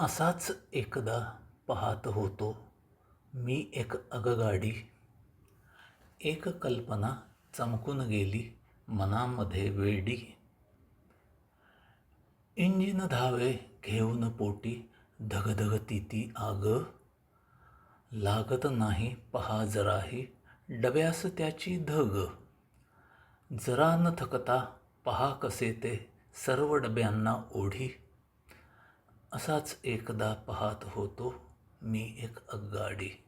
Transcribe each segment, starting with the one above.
असाच एकदा पाहत होतो मी एक अगगाडी एक कल्पना चमकून गेली मनामध्ये वेडी. इंजिन धावे घेऊन पोटी धगधगती ती आग. लागत नाही पहा जराही डब्यास त्याची धग. जरा न थकता पहा कसे ते सर्व डब्यांना ओढी. असाच एकदा पाहत होतो मी एक अगाडी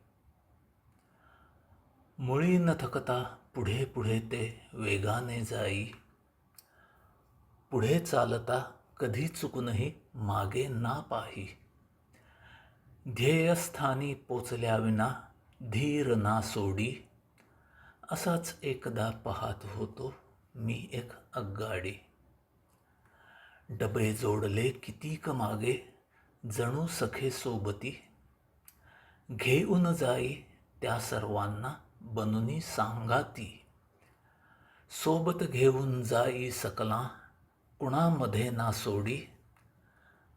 मुळी न थकता पुढे पुढे ते वेगाने जाई. पुढे चालता कधी चुकूनही मागे ना पाही. ध्येयस्थानी पोचल्याविना धीर ना सोडी. असाच एकदा पाहत होतो मी एक अग्गाडी. डबे जोडले कितीक मागे जणू सखे सोबती घेऊन जाई त्या सर्वांना बनूनी सांगाती. सोबत घेऊन जाई सकला कुणामध्ये ना सोडी.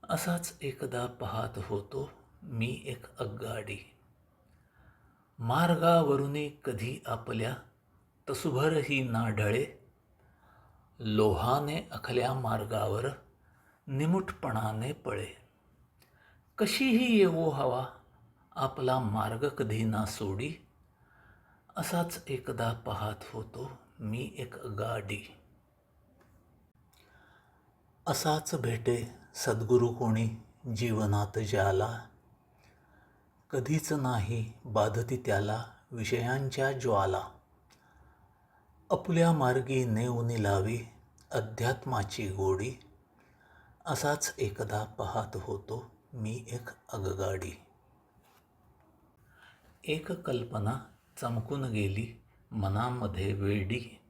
असाच एकदा पाहत होतो मी एक अगाडी मार्गावरूनही कधी आपल्या तसुभरही ना ढळे. लोहाने अखल्या मार्गावर निमुटपणाने पळे. कशीही येवो हवा आपला मार्ग कधी ना सोडी. असाच एकदा पाहत होतो मी एक गाडी. असाच भेटे सद्गुरू कोणी जीवनात ज्याला. कधीच नाही बाधती त्याला विषयांच्या ज्वाला. आपल्या मार्गी नेऊनी लावी अध्यात्माची गोडी. असाच एकदा पाहत होतो मी एक आगगाडी एक कल्पना चमकून गेली मनामध्ये वेडी.